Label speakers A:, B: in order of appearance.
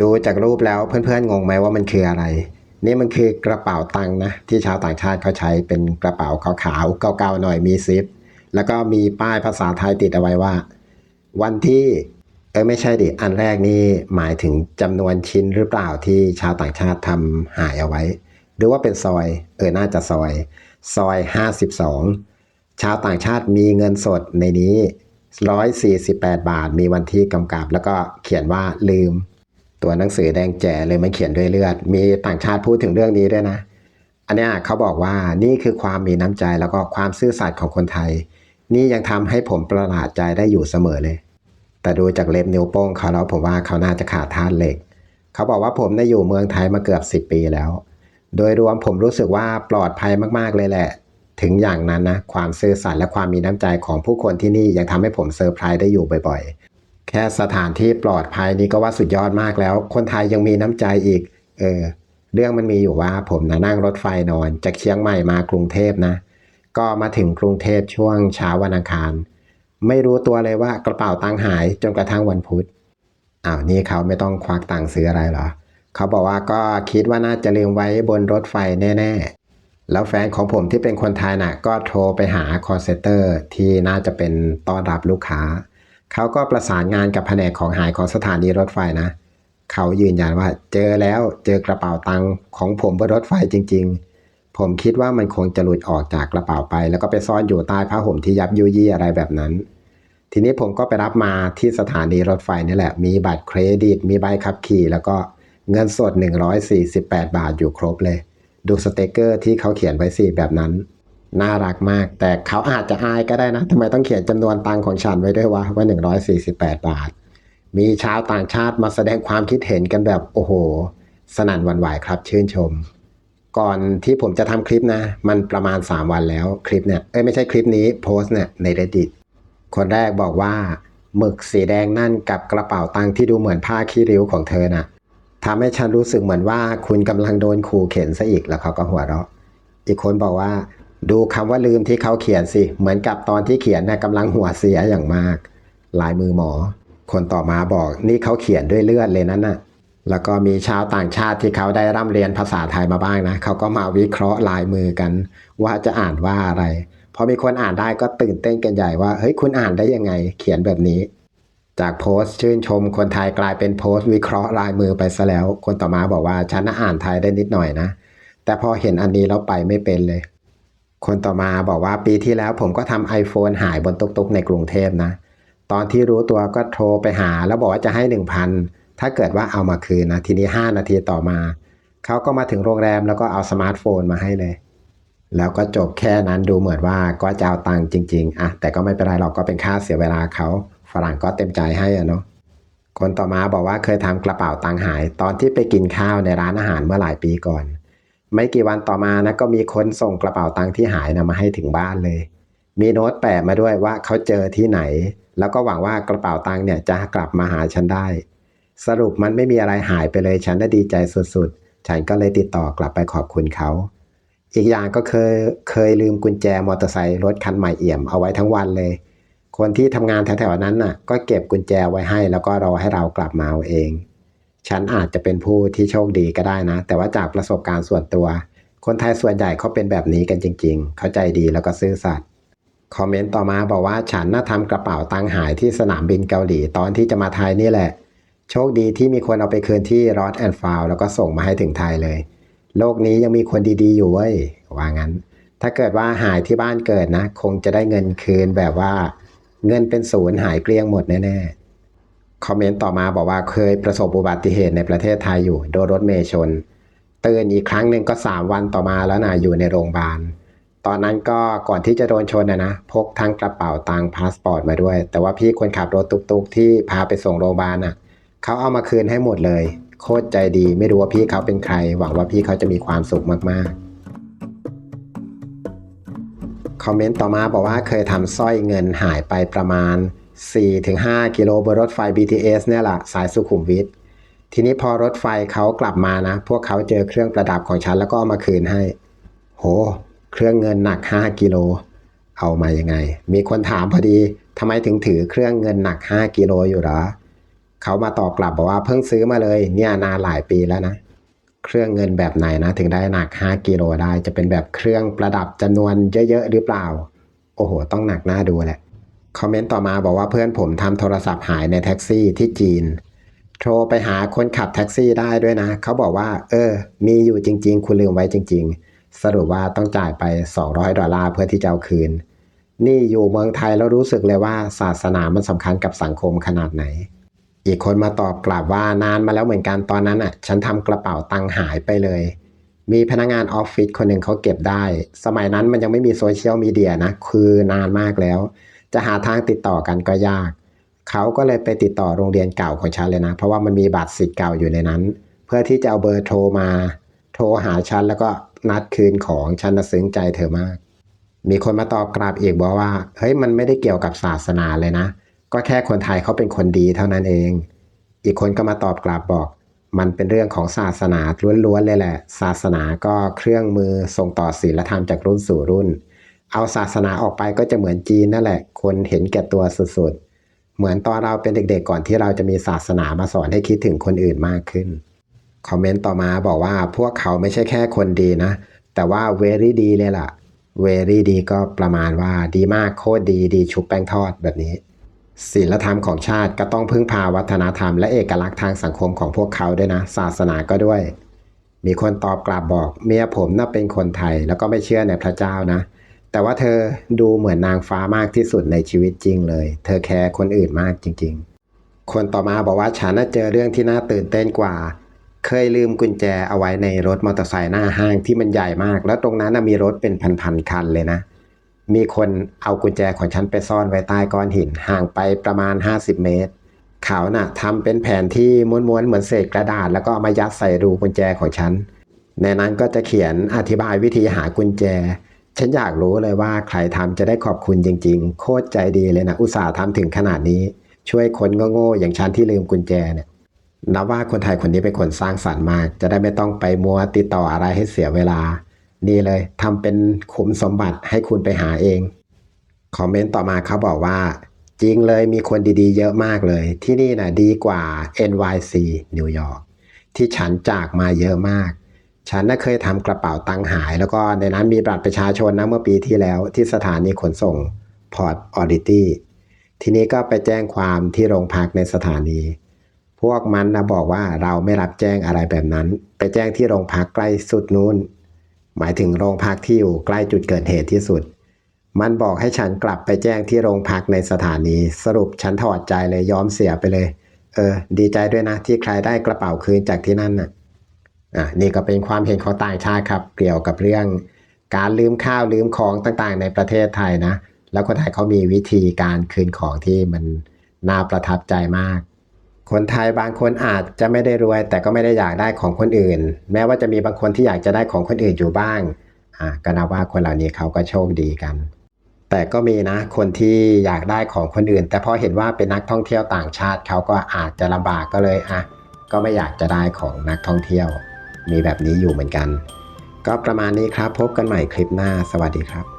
A: ดูจากรูปแล้วเพื่อนๆงงไหมว่ามันคืออะไร นี่มันคือกระเป๋าตังค์นะที่ชาวต่างชาติเขาใช้เป็นกระเป๋าขาวๆเก่าๆหน่อยมีซิป แล้วก็มีป้ายภาษาไทยติดเอาไว้ว่า วันที่เออไม่ใช่ดิอันแรกนี่หมายถึงจำนวนชิ้นหรือเปล่าที่ชาวต่างชาติทำหายเอาไว้ หรือว่าเป็นซอยเออน่าจะซอย ซอย 52 ชาวต่างชาติมีเงินสดในนี้ 148 บาท มีวันที่กำกับ แล้วก็เขียนว่าลืม ตัวหนังสือแดงแจ๋เลยมันเขียนด้วยเลือด มีต่างชาติพูดถึงเรื่องนี้ด้วยนะ อันนี้เขาบอกว่านี่คือความมีน้ำใจแล้วก็ความซื่อสัตย์ของคนไทย นี่ยังทำให้ผมประหลาดใจได้อยู่เสมอเลย แต่ดูจากเล็บนิ้วโป้งเขาแล้วผมว่าเขาน่าจะขาดธาตุเหล็ก เขาบอกว่าผมได้อยู่เมืองไทยมาเกือบ 10 ปีแล้ว โดยรวมผมรู้สึกว่าปลอดภัยมากๆเลยแหละ ถึงอย่างนั้นนะความซื่อสัตย์และความมีน้ำใจของผู้คนที่นี่ยังทำให้ผมเซอร์ไพรส์ได้อยู่บ่อยๆ แค่สถานที่ปลอดภัยนี่ก็ว่าสุดยอดมากแล้ว คนไทยยังมีน้ำใจอีก เออ เรื่องมันมีอยู่ว่าผมนะนั่งรถไฟนอน จากเชียงใหม่มากรุงเทพนะ ก็มาถึงกรุงเทพช่วงเช้าวันอังคาร ไม่รู้ตัวเลยว่ากระเป๋าตังค์หายจนกระทั่งวันพุธ อ้าวนี่เขาไม่ต้องควักตังค์ซื้ออะไรเหรอ เขาบอกว่าก็คิดว่าน่าจะลืมไว้บนรถไฟแน่ๆ แล้วแฟนของผมที่เป็นคนไทยน่ะ ก็โทรไปหาคอเซเตอร์ที่น่าจะเป็นต้อนรับลูกค้า เขาก็ประสานงานกับแผนกของหายของสถานีรถไฟนะ เขายืนยันว่าเจอแล้วเจอกระเป๋าตังค์ของผมบนรถไฟจริง ๆ ผมคิดว่ามันคงจะหลุดออกจากกระเป๋าไป แล้วก็ไปซ่อนอยู่ใต้ผ้าห่มที่ยับยุยี่อะไรแบบนั้น ทีนี้ผมก็ไปรับมาที่สถานีรถไฟนี่แหละ มีบัตรเครดิต มีใบขับขี่ แล้วก็เงินสด 148 บาทอยู่ครบเลย ดูสเตกเกอร์ที่เขาเขียนไว้สิแบบนั้น น่ารักมาก แต่เขาอาจจะอายก็ได้นะทำไมต้องเขียนจำนวนตังค์ของฉันไว้ด้วยวะว่า 148 บาท มีชาวต่างชาติมาแสดงความคิดเห็นกันแบบโอ้โห สนั่นวันไหวครับชื่นชม ก่อนที่ผมจะทำคลิปนะ มันประมาณ 3 วันแล้วคลิปเนี่ยเอ้ยไม่ใช่คลิปนี้โพสต์เนี่ยใน reddit คนแรกบอกว่าหมึกสีแดงนั่นกับกระเป๋าตังค์ที่ดูเหมือนผ้าขี้ริ้วของเธอน่ะทำให้ฉันรู้สึกเหมือนว่าคุณกำลังโดนขู่เข็นซะอีกแล้วเขาก็หัวเราะ อีกคนบอกว่า ดูคำว่าลืมที่เขาเขียนสิ เหมือนกับตอนที่เขียนน่ะกำลังหัวเสียอย่างมาก ลายมือหมอ คนต่อมาบอกนี่เขาเขียนด้วยเลือดเลยนั่นน่ะแล้วก็มีชาวต่างชาติที่เขาได้ร่ำเรียนภาษาไทยมาบ้างนะเขาก็มาวิเคราะห์ลายมือกัน ว่าจะอ่านว่าอะไรพอมีคนอ่านได้ก็ตื่นเต้นกันใหญ่ว่าเฮ้ยคุณอ่านได้ยังไง เขียนแบบนี้ จากโพสต์ชื่นชมคนไทยกลายเป็นโพสต์วิเคราะห์ลายมือไปซะแล้ว คนต่อมาบอกว่าฉันน่ะอ่านไทยได้นิดหน่อยนะ แต่พอเห็นอันนี้แล้วไปไม่เป็นเลย คนต่อมาบอกว่าปีที่แล้วผมก็ทำ iPhone หายบนตุกๆ ในกรุงเทพนะ ตอนที่รู้ตัวก็โทรไปหา แล้วบอกว่าจะให้ 1,000 ถ้าเกิดว่าเอามาคืนนะ ทีนี้ 5 นาทีต่อมา เขาก็มาถึงโรงแรมแล้วก็เอาสมาร์ทโฟนมาให้เลย แล้วก็จบแค่นั้นดูเหมือนว่าก็จะเอาตังค์จริง ๆอะแต่ก็ไม่เป็นไรหรอกก็เป็นค่าเสียเวลาเขาฝรั่งก็เต็มใจให้อะเนาะคนต่อมาบอกว่าเคยทำกระเป๋าตังค์หาย ตอนที่ไปกินข้าวในร้านอาหารเมื่อหลายปีก่อน ไม่กี่วันต่อมานะก็มีคนส่งกระเป๋าตังค์ที่หายนะมาให้ถึงบ้านเลย มีโน้ตแปะมาด้วยว่าเขาเจอที่ไหน แล้วก็หวังว่ากระเป๋าตังค์เนี่ยจะกลับมาหาฉันได้ สรุปมันไม่มีอะไรหายไปเลยฉันน่ะดีใจสุดๆ ฉันก็เลยติดต่อกลับไปขอบคุณเขาอีกอย่างก็เคยเคยลืมกุญแจมอเตอร์ไซค์รถคันใหม่เอี่ยมเอาไว้ทั้งวันเลย คนที่ทำงานแถวๆนั้นน่ะ ก็เก็บกุญแจไว้ให้แล้วก็รอให้เรากลับมาเอาเอง ฉันอาจจะเป็นผู้ที่โชคดีก็ได้นะ แต่ว่าจากประสบการณ์ส่วนตัว คนไทยส่วนใหญ่เขาเป็นแบบนี้กันจริง ๆ เข้าใจดีแล้วก็ซื่อสัตย์คอมเมนต์ต่อมาบอกว่าฉันน่าทำกระเป๋าตังค์หายที่สนามบินเกาหลีตอนที่จะมาไทยนี่แหละ โชคดีที่มีคนเอาไปคืนที่รอ t แอนฟาวแล้วก็ส่งมาให้ถึงไทยเลย โลกนี้ยังมีคนดีๆอยู่เว้ยว่างั้น ถ้าเกิดว่าหายที่บ้านเกิดนะ คงจะได้เงินคืนแบบว่า เงินเป็นศูนย์หายเกลี้ยงหมดแน่ๆ คอมเมนต์ต่อมาบอกว่าเคยประสบอุบัติเหตุในประเทศไทยอยู่โดนรถเมย์ชนตื่นอีกครั้งหนึ่งก็ 3 วันต่อมาแล้วนะอยู่ในโรงพยาบาล ตอนนั้นก็ก่อนที่จะโดนชนนะนะพกทั้งกระเป๋าตังค์พาสปอร์ตมาด้วย แต่ว่าพี่คนขับรถตุกๆ ที่พาไปส่งโรงพยาบาลน่ะเขาเอามาคืนให้หมดเลย โคตรใจดีไม่รู้ว่าพี่เขาเป็นใคร หวังว่าพี่เขาจะมีความสุขมากๆคอมเมนต์ต่อมาบอกว่าเคยทำสร้อยเงินหายไปประมาณ 4-5 กิโลบนรถไฟ BTS เนี่ยแหละสายสุขุมวิททีนี้พอรถไฟเขากลับมานะ พวกเขาเจอเครื่องประดับของฉันแล้วก็มาคืนให้ โห เครื่องเงินหนัก 5 กิโล เอามายังไง มีคนถามพอดีทำไมถึงถือเครื่องเงินหนัก 5 กิโลอยู่หรอ เขามาตอบกลับบอกว่าเพิ่งซื้อมาเลย เนี่ยนานหลายปีแล้วนะ เครื่องเงินแบบไหนนะ ถึงได้หนัก 5 กิโลได้ จะเป็นแบบเครื่องประดับจำนวนเยอะๆหรือเปล่า โอ้โห ต้องหนักหน้าดูแหละ คอมเมนต์ต่อมาบอกว่าเพื่อนผมทำโทรศัพท์หายในแท็กซี่ที่จีน โทรไปหาคนขับแท็กซี่ได้ด้วยนะ เขาบอกว่า เออ มีอยู่จริง ๆ คุณลืมไว้จริง ๆ สรุปว่าต้องจ่ายไป 200 ดอลลาร์เพื่อที่จะเอาคืน นี่อยู่เมืองไทยแล้วรู้สึกเลยว่าศาสนามันสำคัญกับสังคมขนาดไหน อีกคนมาตอบกลับว่านานมาแล้วเหมือนกันตอนนั้นอะ ฉันทำกระเป๋าตังหายไปเลยมีพนักงานออฟฟิศคนหนึ่งเขาเก็บได้ สมัยนั้นมันยังไม่มีโซเชียลมีเดียนะ คือนานมากแล้ว จะหาทางติดต่อกันก็ยาก เขาก็เลยไปติดต่อโรงเรียนเก่าของฉันเลยนะ เพราะว่ามันมีบัตรสิทธิ์เก่าอยู่ในนั้น เพื่อที่จะเอาเบอร์โทรมา โทรหาฉันแล้วก็นัดคืนของฉันนะซึ้งใจเธอมาก มีคนมาตอบกลับอีกบอกว่า เฮ้ยมันไม่ได้เกี่ยวกับศาสนาเลยนะ ก็แค่คนไทยเขาเป็นคนดีเท่านั้นเอง อีกคนก็มาตอบกลับบอกมันเป็นเรื่องของศาสนาล้วนๆเลยแหละ ศาสนาก็เครื่องมือส่งต่อศีลธรรมจากรุ่นสู่รุ่น เอาศาสนาออกไปก็จะเหมือนจีนนั่นแหละ คนเห็นแก่ตัวสุดๆ เหมือนตอนเราเป็นเด็กๆก่อนที่เราจะมีศาสนามาสอนให้คิดถึงคนอื่นมากขึ้น คอมเมนต์ต่อมาบอกว่าพวกเขาไม่ใช่แค่คนดีนะ แต่ว่า very ดีเลยล่ะ very ดีก็ประมาณว่าดีมากโคตรดีดีชุบแป้งทอดแบบนี้ศีลธรรมของชาติก็ต้องพึ่งพาวัฒนธรรมและเอกลักษณ์ทางสังคมของพวกเขาด้วยนะ ศาสนาก็ด้วย มีคนตอบกลับบอก เมียผมน่าเป็นคนไทยแล้วก็ไม่เชื่อในพระเจ้านะ แต่ว่าเธอดูเหมือนนางฟ้ามากที่สุดในชีวิตจริงเลย เธอแคร์คนอื่นมากจริง ๆ คนต่อมาบอกว่าฉันน่ะเจอเรื่องที่น่าตื่นเต้นกว่า เคยลืมกุญแจเอาไว้ในรถมอเตอร์ไซค์หน้าห้างที่มันใหญ่มาก แล้วตรงนั้นมีรถเป็นพันๆคันเลยนะ มีคนเอากุญแจของฉันไปซ่อนไว้ใต้ก้อนหินห่างไปประมาณ 50 เมตร เขาน่ะทำเป็นแผนที่ม้วนๆเหมือนเศษกระดาษ แล้วก็เอามายัดใส่รูกุญแจของฉัน ในนั้นก็จะเขียนอธิบายวิธีหากุญแจ ฉันอยากรู้เลยว่าใครทำจะได้ขอบคุณจริง ๆ โคตรใจดีเลยนะ อุตส่าห์ทำถึงขนาดนี้ ช่วยคนก็โง่อย่างฉันที่ลืมกุญแจเนี่ยนับว่าคนไทยคนนี้เป็นคนสร้างสรรค์มาก จะได้ไม่ต้องไปมัวติดต่ออะไรให้เสียเวลา นี่เลยทำเป็นขุมสมบัติให้คุณไปหาเองคอมเมนต์ต่อมาเขาบอกว่า จริงเลยมีคนดีๆ เยอะมากเลย ที่นี่นะดีกว่า NYC นิวยอร์กที่ฉันจากมาเยอะมาก ฉันน่ะเคยทำกระเป๋าตังค์หาย แล้วก็ในนั้นมีบัตรประชาชนนะเมื่อปีที่แล้วที่สถานีขนส่งพอร์ตออดิตี้ทีนี้ก็ไปแจ้งความที่โรงพักในสถานี พวกมันนะบอกว่าเราไม่รับแจ้งอะไรแบบนั้น ไปแจ้งที่โรงพักใกล้สุดนู้น หมายถึงโรงพักที่อยู่ใกล้จุดเกิดเหตุที่สุด มันบอกให้ฉันกลับไปแจ้งที่โรงพักในสถานี สรุปฉันถอดใจเลยยอมเสียไปเลย เออ ดีใจด้วยนะที่ใครได้กระเป๋าคืนจากที่นั่นน่ะ อะนี่ก็เป็นความเห็นของต่างชาติครับ เกี่ยวกับเรื่องการลืมข้าวลืมของต่างๆ ในประเทศไทยนะ แล้วคนไทยเขามีวิธีการคืนของที่มันน่าประทับใจมาก คนไทยบางคนอาจจะไม่ได้รวย แต่ก็ไม่ได้อยากได้ของคนอื่น แม้ว่าจะมีบางคนที่อยากจะได้ของคนอื่นอยู่บ้างอะก็นับว่าคนเหล่านี้เขาก็โชคดีกัน แต่ก็มีนะคนที่อยากได้ของคนอื่น แต่พอเห็นว่าเป็นนักท่องเที่ยวต่างชาติเขาก็อาจจะลำบากก็เลยอะก็ไม่อยากจะได้ของนักท่องเที่ยว มีแบบนี้อยู่เหมือนกัน ก็ประมาณนี้ครับ พบกันใหม่คลิปหน้า สวัสดีครับ